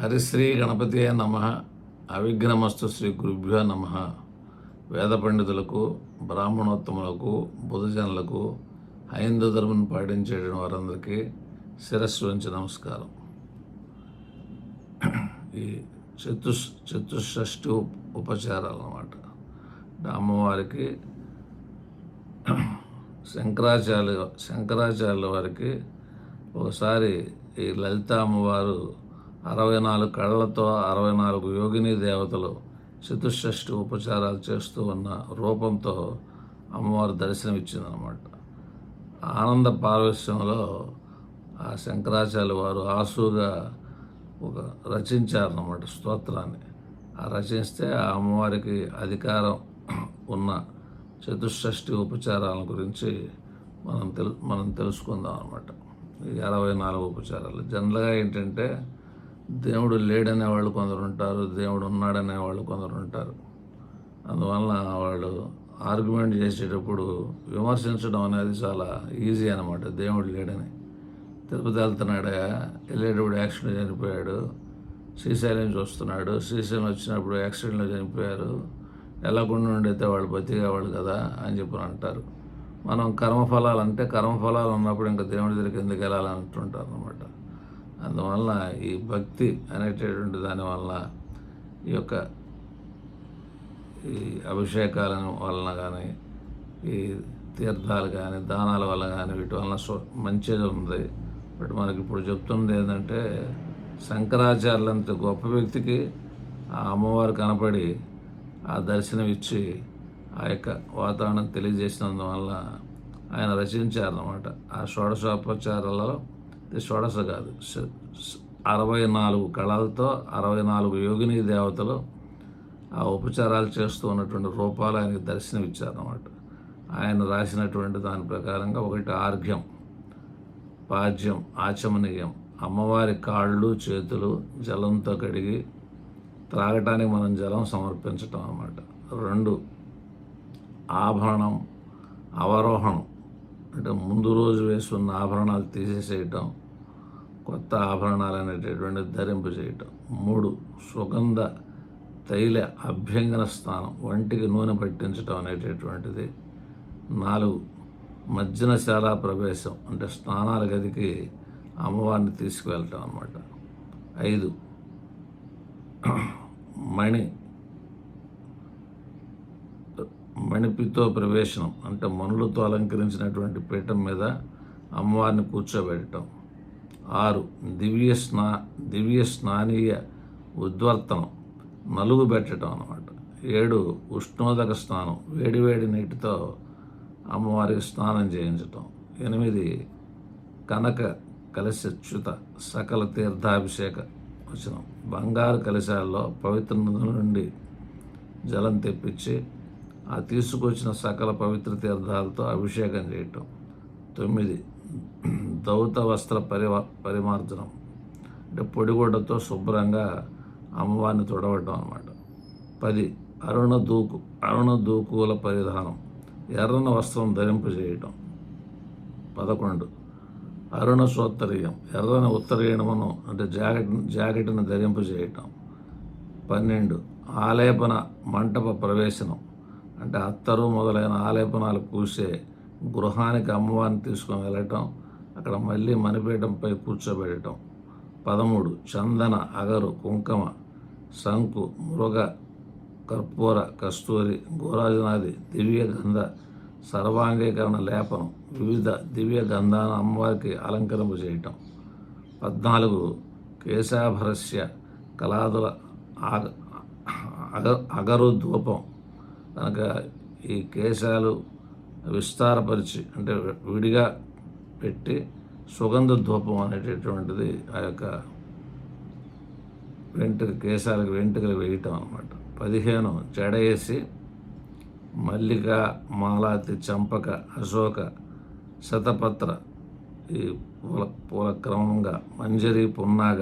హరిశ్రీ గణపతియ నమ. అవిఘ్నమస్తు శ్రీ గురుభ్యో నమ. వేద పండితులకు బ్రాహ్మణోత్తములకు బుధజనులకు హైందవ ధర్మం పాటించే వారందరికీ శిరస్సు వంచి నమస్కారం. ఈ చతుష్ చతుషష్ఠి ఉపచారాలు అన్నమాట అమ్మవారికి శంకరాచార్య శంకరాచార్యుల వారికి ఒకసారి ఈ లలిత అమ్మవారు అరవై నాలుగు కళ్ళతో అరవై నాలుగు యోగిని దేవతలు చతుషష్ఠి ఉపచారాలు చేస్తూ ఉన్న రూపంతో అమ్మవారు దర్శనమిచ్చిందనమాట ఆనంద పారవశ్యంలో ఆ శంకరాచార్య వారు ఆసుగా ఒక రచించారన్నమాట స్తోత్రాన్ని. ఆ రచిస్తే ఆ అమ్మవారికి అధికారం ఉన్న చతుషష్ఠి ఉపచారాల గురించి మనం తెలు మనం తెలుసుకుందాం అనమాట ఈ అరవై నాలుగు ఉపచారాలు. జనరల్గా ఏంటంటే దేవుడు లేడనే వాళ్ళు కొందరు ఉంటారు దేవుడు ఉన్నాడనే వాళ్ళు కొందరు ఉంటారు. అందువలన వాళ్ళు ఆర్గ్యుమెంట్ చేసేటప్పుడు విమర్శించడం అనేది చాలా ఈజీ అనమాట దేవుడు లేడని. తిరుపతి వెళ్తున్నాడా వెళ్ళేటప్పుడు యాక్సిడెంట్ చనిపోయాడు శ్రీశైలం చూస్తున్నాడు శ్రీశైలం వచ్చినప్పుడు యాక్సిడెంట్లో చనిపోయారు వెళ్ళకుండా ఉండైతే వాళ్ళు బతికేవాళ్ళు కదా అని చెప్పి అంటారు. మనం కర్మఫలాలు అంటే కర్మఫలాలు ఉన్నప్పుడు ఇంకా దేవుడి దగ్గరికి ఎందుకు వెళ్ళాలని అంటుంటారు అనమాట అందువల్ల ఈ భక్తి అనేటటువంటి దానివల్ల ఈ యొక్క ఈ అభిషేకాల వలన కానీ ఈ తీర్థాలు కానీ దానాల వల్ల కానీ వీటి వలన మంచిగా ఉంది. బట్ మనకి ఇప్పుడు చెప్తుంది ఏంటంటే శంకరాచార్యులంత గొప్ప వ్యక్తికి ఆ అమ్మవారు కనపడి ఆ దర్శనం ఇచ్చి ఆ యొక్క వాతావరణం తెలియజేసినందువల్ల ఆయన రచించారన్నమాట. ఆ షోడశోపచారాలలో షోడశ కాదు. అరవై నాలుగు కళలతో అరవై నాలుగు యోగిని దేవతలు ఆ ఉపచారాలు చేస్తూ ఉన్నటువంటి రూపాలు ఆయనకి దర్శనం ఇచ్చారన్నమాట ఆయన రాసినటువంటి దాని ప్రకారంగా ఒకటి ఆర్ఘ్యం పాద్యం ఆచమనీయం అమ్మవారి కాళ్ళు చేతులు జలంతో కడిగి త్రాగటానికి మనం జలం సమర్పించటం అన్నమాట. రెండు ఆభరణం అవరోహణం. అంటే ముందు రోజు వేసుకున్న ఆభరణాలు తీసేసేయటం కొత్త ఆభరణాలు అనేటటువంటి ధరింపు చేయటం. మూడు సుగంధ తైల అభ్యంగన స్నానం ఒంటికి నూనె పట్టించటం అనేటటువంటిది. నాలుగు మజ్జనశాల ప్రవేశం అంటే స్నానాల గదికి అమ్మవారిని తీసుకువెళ్ళటం అన్నమాట. ఐదు మణి మణిపితో ప్రవేశనం అంటే మనులతో అలంకరించినటువంటి పీఠం మీద అమ్మవారిని కూర్చోబెట్టడం. ఆరు దివ్య స్నా దివ్య స్నానీయ ఉద్వర్తనం నలుగు పెట్టడం అన్నమాట. ఏడు ఉష్ణోదక స్నానం వేడివేడి నీటితో అమ్మవారికి స్నానం చేయించటం. ఎనిమిది కనక కలశచ్యుత సకల తీర్థాభిషేక వచనం బంగారు కలశాల్లో పవిత్ర నదుల నుండి జలం తెప్పించి ఆ తీసుకొచ్చిన సకల పవిత్ర తీర్థాలతో అభిషేకం చేయటం. తొమ్మిది దౌత వస్త్ర పరివ పరిమార్జనం. అంటే పొడిగుడ్డతో శుభ్రంగా అమ్మవారిని తొడవటం అనమాట పది అరుణ దూకు అరుణ దూకుల పరిధానం. ఎర్రన వస్త్రం ధరింపజేయటం. పదకొండు అరుణ సోత్తరీయం ఎర్రన ఉత్తరీయణమును అంటే జాకెట్ జాకెట్ను ధరింపజేయటం. పన్నెండు ఆలేపన మంటప ప్రవేశనం. అంటే అత్తరు మొదలైన ఆలేపనాలు పూసే గృహానికి అమ్మవారిని తీసుకొని వెళ్ళటం అక్కడ మళ్ళీ మణిపీఠంపై కూర్చోబెట్టడం. పదమూడు చందన అగరు కుంకుమ శంకు మృగ కర్పూర కస్తూరి గోరాజనాది దివ్య గంధ సర్వాంగీకరణ లేపనం వివిధ దివ్య గంధాన అమ్మవారికి అలంకరింపు చేయటం పద్నాలుగు కేశాభరస్య కళాదుల ఆగ అగ అగరు ధూపం కనుక ఈ కేశాలు విస్తారపరిచి అంటే విడిగా పెట్టి సుగంధ ధూపం అనేటటువంటిది ఆ యొక్క వెంట్రుక కేశాలకు వెంట్రుకలు వేయటం అనమాట పదిహేను జడ మల్లిక మాలాతి చంపక అశోక శతపత్ర ఈ పూల పూల క్రమంగా మంజరి పున్నాగ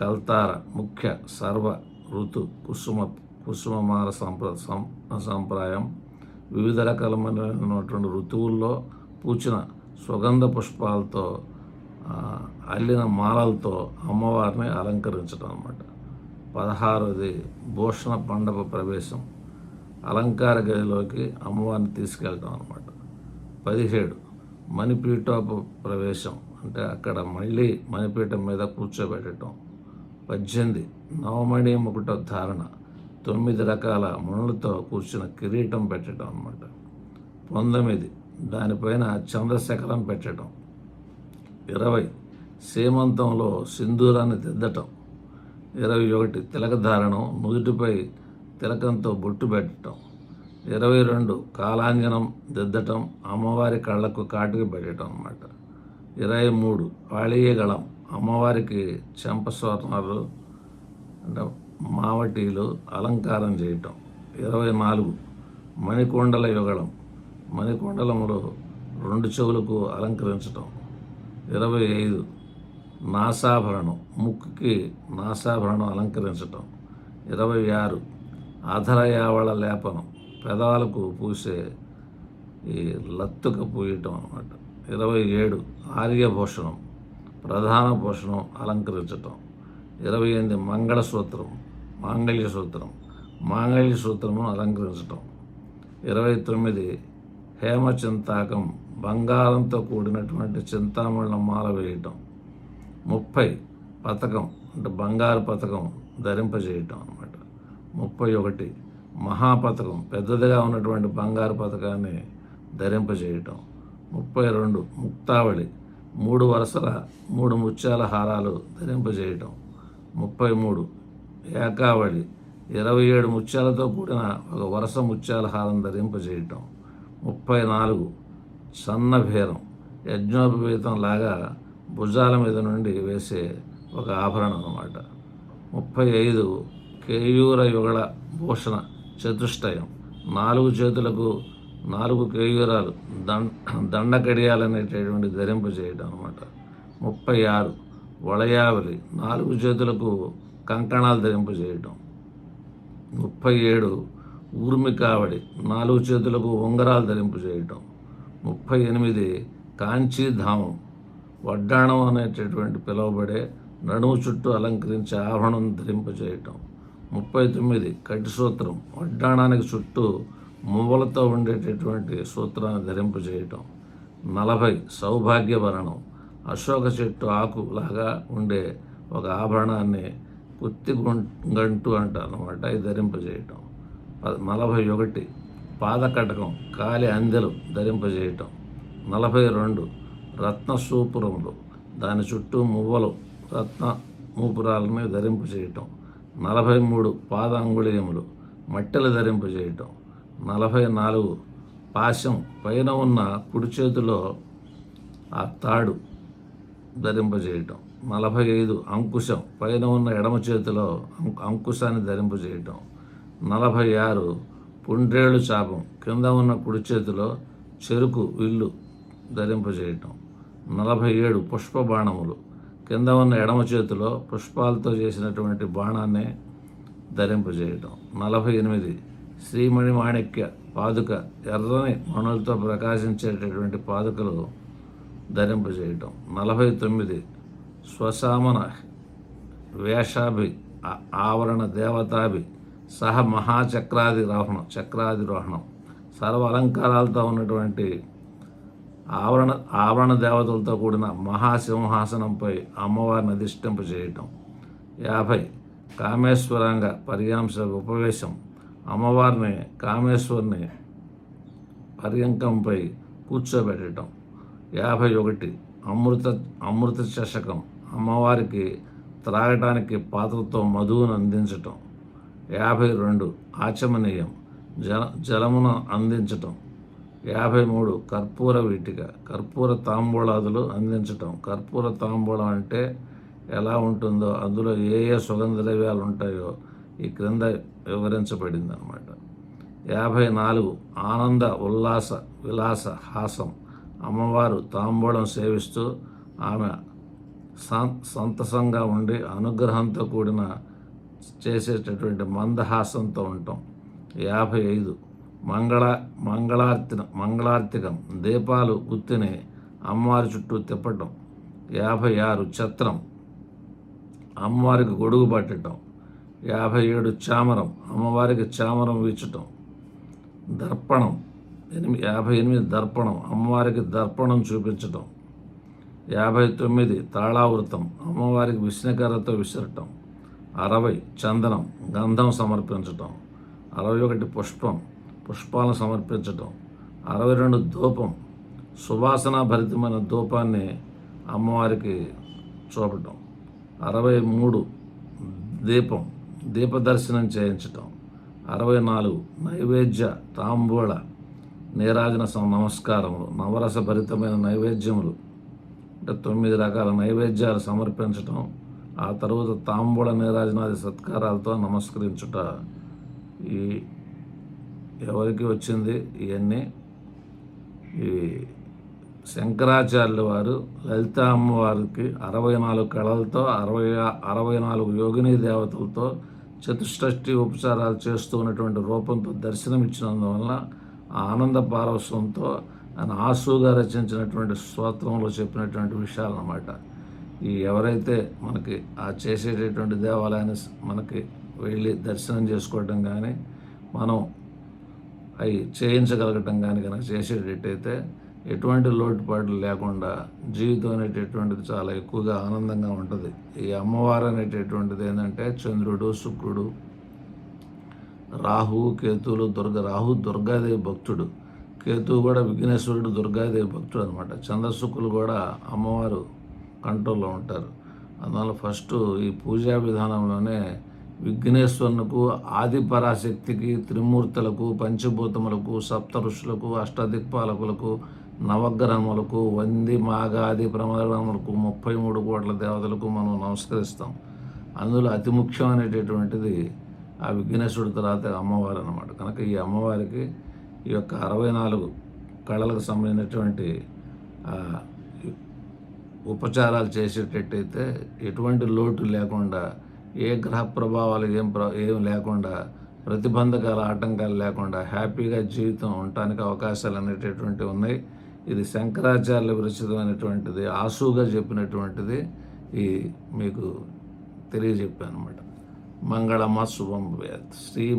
కల్తార ముఖ్య సర్వ ఋతు కుసుమ పుష్పమాల సంప్ర సంప్రాయం. వివిధ రకాలమైనటువంటి ఋతువుల్లో పూచిన సుగంధ పుష్పాలతో అల్లిన మాలలతో అమ్మవారిని అలంకరించడం అన్నమాట. పదహారవది భూషణ మండప ప్రవేశం. అలంకార గదిలోకి అమ్మవారిని తీసుకెళ్ళడం అనమాట పదిహేడు మణిపీఠోప ప్రవేశం. అంటే అక్కడ మళ్ళీ మణిపీఠం మీద కూర్చోబెట్టడం పద్దెనిమిది నవమణి ముకుట ధారణ తొమ్మిది రకాల మణులతో కూర్చున్న కిరీటం పెట్టడం అన్నమాట. పంతొమ్మిది దానిపైన చంద్రశకలం పెట్టడం. ఇరవై సీమంతంలో సింధూరాన్ని దిద్దటం. ఇరవై ఒకటి తిలకధారణం నుదుటిపై తిలకంతో బొట్టు పెట్టడం. ఇరవై రెండు కాలాంజనం దిద్దటం అమ్మవారి కళ్ళకు కాటుకు పెట్టడం అన్నమాట. ఇరవై మూడు పాళీయగళం అమ్మవారికి చెంపస్వర్ణాలు అంటే మావటీలు అలంకారం చేయటం. ఇరవై నాలుగు మణికొండల యుగళం. మణికొండలములో రెండు చెవులకు అలంకరించటం. ఇరవై ఐదు నాసాభరణం. ముక్కుకి నాసాభరణం అలంకరించటం. ఇరవై ఆరు అధరయావళ లేపనం. పెదాలకు పూసే ఈ లత్తుక పూయటం అన్నమాట. ఇరవై ఏడు ఆర్యభూషణం. ప్రధాన భూషణం అలంకరించటం. ఇరవై ఎనిమిది మంగళసూత్రం. మాంగళ్య సూత్రం. మాంగళ్య సూత్రమును అలంకరించటం. ఇరవై తొమ్మిది హేమచింతాకం బంగారంతో కూడినటువంటి చింతామణి మాల వేయటం. ముప్పై పథకం అంటే బంగారు పథకం ధరింపజేయటం అన్నమాట. ముప్పై ఒకటి మహాపథకం పెద్దదిగా ఉన్నటువంటి బంగారు పథకాన్ని ధరింపజేయటం. ముప్పై రెండు ముక్తావళి మూడు వరుసల మూడు ముత్యాల హారాలు ధరింపజేయటం. ముప్పై మూడు ఏకావళి ఇరవై ఏడు ముత్యాలతో కూడిన ఒక వరుస ముత్యాల హారం ధరింపజేయటం. ముప్పై నాలుగు సన్నభేరం యజ్ఞోపవీతం లాగా భుజాల మీద నుండి వేసే ఒక ఆభరణం అన్నమాట. ముప్పై ఐదు కేయూర యుగళ భూషణ చతుష్టయం. నాలుగు చేతులకు నాలుగు కేయూరాలు దండ దండకడియాలనేటటువంటి ధరింపజేయటం అనమాట ముప్పై ఆరు వలయావలి నాలుగు చేతులకు కంకణాలు ధరింపజేయటం ముప్పై ఏడు ఊర్మికావడి నాలుగు చేతులకు ఉంగరాలు ధరింపజేయటం ముప్పై ఎనిమిది కాంచీధామం వడ్డాణం అనేటటువంటి పిలువబడే నడుము చుట్టూ అలంకరించే ఆభరణం ధరింపజేయటం ముప్పై తొమ్మిది కటి సూత్రం వడ్డాణానికి చుట్టూ మువ్వలతో ఉండేటటువంటి సూత్రాన్ని ధరింపజేయటం నలభై సౌభాగ్యభరణం అశోక చెట్టు ఆకులాగా ఉండే ఒక ఆభరణాన్ని పుత్తి గుం- గంటు అంటారు అనమాట ఇది ధరింపజేయటం. నలభై ఒకటి పాదకటకం కాలి అందెలు ధరింపజేయటం. నలభై రెండు రత్న సూపురములు దాని చుట్టూ మువ్వలు రత్న మూపురాలని ధరింపజేయటం. నలభై మూడు పాద అంగుళీయములు మట్టెలు ధరింపజేయటం. నలభై నాలుగు పాశం పైన ఉన్న కుడి చేతిలో ఆ తాడు ధరింపజేయటం. నలభై ఐదు అంకుశం పైన ఉన్న ఎడమ చేతిలో అంకుశాన్ని అంకుశాన్ని ధరింపజేయటం. నలభై ఆరు పుండ్రేళ్ళు చాపం కింద ఉన్న కుడి చేతిలో చెరుకు విల్లు ధరింపజేయటం. నలభై ఏడు పుష్ప బాణములు కింద ఉన్న ఎడమ చేతిలో పుష్పాలతో చేసినటువంటి బాణాన్ని ధరింపజేయటం. నలభై ఎనిమిది శ్రీమణి మాణిక్య పాదుక ఎర్రని మణులతో ప్రకాశించేటటువంటి పాదుకలు ధరింపజేయటం. నలభై తొమ్మిది స్వసామన వేషాభి ఆవరణ దేవతాభి సహ మహాచక్రాదిరోహణం చక్రాదిరోహణం సర్వ అలంకారాలతో ఉన్నటువంటి ఆవరణ ఆవరణ దేవతలతో కూడిన మహాసింహాసనంపై అమ్మవారిని అధిష్టింపజేయటం యాభై కామేశ్వరంగా పర్యాంశ ఉపవేశం. అమ్మవారిని కామేశ్వరిని పర్యంకంపై కూర్చోబెట్టడం యాభై ఒకటి అమృత అమృత చషకం అమ్మవారికి త్రాగటానికి పాత్రతో మధువును అందించటం. యాభై రెండు ఆచమనీయం జల జలమును అందించటం. యాభై మూడు కర్పూర వీటిక కర్పూర తాంబూలాదులు అందించటం. కర్పూర తాంబూలం అంటే ఎలా ఉంటుందో అందులో ఏ ఏ సుగంధ ద్రవ్యాలు ఉంటాయో ఈ క్రింద వివరించబడింది అనమాట యాభై నాలుగు ఆనంద ఉల్లాస విలాస హాసం. అమ్మవారు తాంబూలం సేవిస్తూ ఆమె సంతసంగా ఉండి అనుగ్రహంతో కూడిన చేసేటటువంటి మందహాసంతో ఉంటాం. యాభై ఐదు. మంగళ మంగళార్తిన మంగళార్తికం. దీపాలు గుత్తిని అమ్మవారి చుట్టూ తిప్పటం. యాభై ఆరు. ఛత్రం. అమ్మవారికి గొడుగు పట్టటం. యాభై ఏడు. చామరం. అమ్మవారికి చామరం వీచటం. దర్పణం. ఎనిమిది యాభై ఎనిమిది. దర్పణం. అమ్మవారికి దర్పణం చూపించటం. యాభై తొమ్మిది తాళావృతం. అమ్మవారికి విష్ణుకర్రతో విసరటం. అరవై చందనం గంధం సమర్పించటం. అరవై ఒకటి పుష్పం పుష్పాలను సమర్పించటం. అరవై రెండు ధూపం సువాసన భరితమైన ధూపాన్ని అమ్మవారికి చూపటం. అరవై మూడు దీపం దీపదర్శనం చేయించటం. అరవై నాలుగు నైవేద్య తాంబూల నీరాజన సం- నమస్కారములు నవరస భరితమైన నైవేద్యములు. అంటే తొమ్మిది రకాల నైవేద్యాలు సమర్పించటం ఆ తర్వాత తాంబూల నీరాజనాది సత్కారాలతో నమస్కరించుట. ఈ ఎవరికి వచ్చింది? ఇవన్నీ ఈ శంకరాచార్యుల వారు లలిత అమ్మవారికి అరవై నాలుగు కళలతో అరవై అరవై నాలుగు యోగిని దేవతలతో చతుష్టష్టి ఉపచారాలు చేస్తూ ఉన్నటువంటి రూపంతో దర్శనం ఇచ్చినందువల్ల ఆనంద పారవస్వంతో ఆయన ఆసుగా రచించినటువంటి స్తోత్రంలో చెప్పినటువంటి విషయాలు అన్నమాట ఈ ఎవరైతే మనకి ఆ చేసేటటువంటి దేవాలయాన్ని మనకి వెళ్ళి దర్శనం చేసుకోవటం కానీ మనం అవి చేయించగలగటం కానీ కనుక చేసేటట్టయితే ఎటువంటి లోటుపాట్లు లేకుండా జీవితం అనేటటువంటిది చాలా ఎక్కువగా ఆనందంగా ఉంటుంది. ఈ అమ్మవారు అనేటటువంటిది ఏంటంటే చంద్రుడు శుక్రుడు రాహు కేతులు దుర్గ రాహు దుర్గాదేవి భక్తుడు. కేతువు కూడా విఘ్నేశ్వరుడు దుర్గాదేవి భక్తుడు అనమాట చంద్రశుక్కులు కూడా అమ్మవారు కంట్రోల్లో ఉంటారు. అందువల్ల ఫస్ట్ ఈ పూజా విధానంలోనే విఘ్నేశ్వరునికి ఆదిపరాశక్తికి త్రిమూర్తులకు పంచభూతములకు సప్త ఋషులకు అష్టదిక్పాలకులకు నవగ్రహములకు వంది మాగాది ప్రమాదములకు ముప్పై మూడు కోట్ల దేవతలకు మనం నమస్కరిస్తాం. అందులో అతి ముఖ్యమైనటువంటిది ఆ విఘ్నేశ్వరుడి తర్వాత అమ్మవారు అనమాట కనుక ఈ అమ్మవారికి ఈ యొక్క అరవై నాలుగు కళలకు సంబంధించినటువంటి ఉపచారాలు చేసేటట్టయితే ఎటువంటి లోటు లేకుండా ఏ గ్రహ ప్రభావాలు ఏం ప్ర ఏం లేకుండా ప్రతిబంధకాలు ఆటంకాలు లేకుండా హ్యాపీగా జీవితం ఉండటానికి అవకాశాలు అనేటటువంటివి ఉన్నాయి. ఇది శంకరాచార్య విరచితమైనటువంటిది ఆసుగా చెప్పినటువంటిది ఈ మీకు తెలియజెప్పాను అనమాట మంగళమ శుభం వేత్ శ్రీ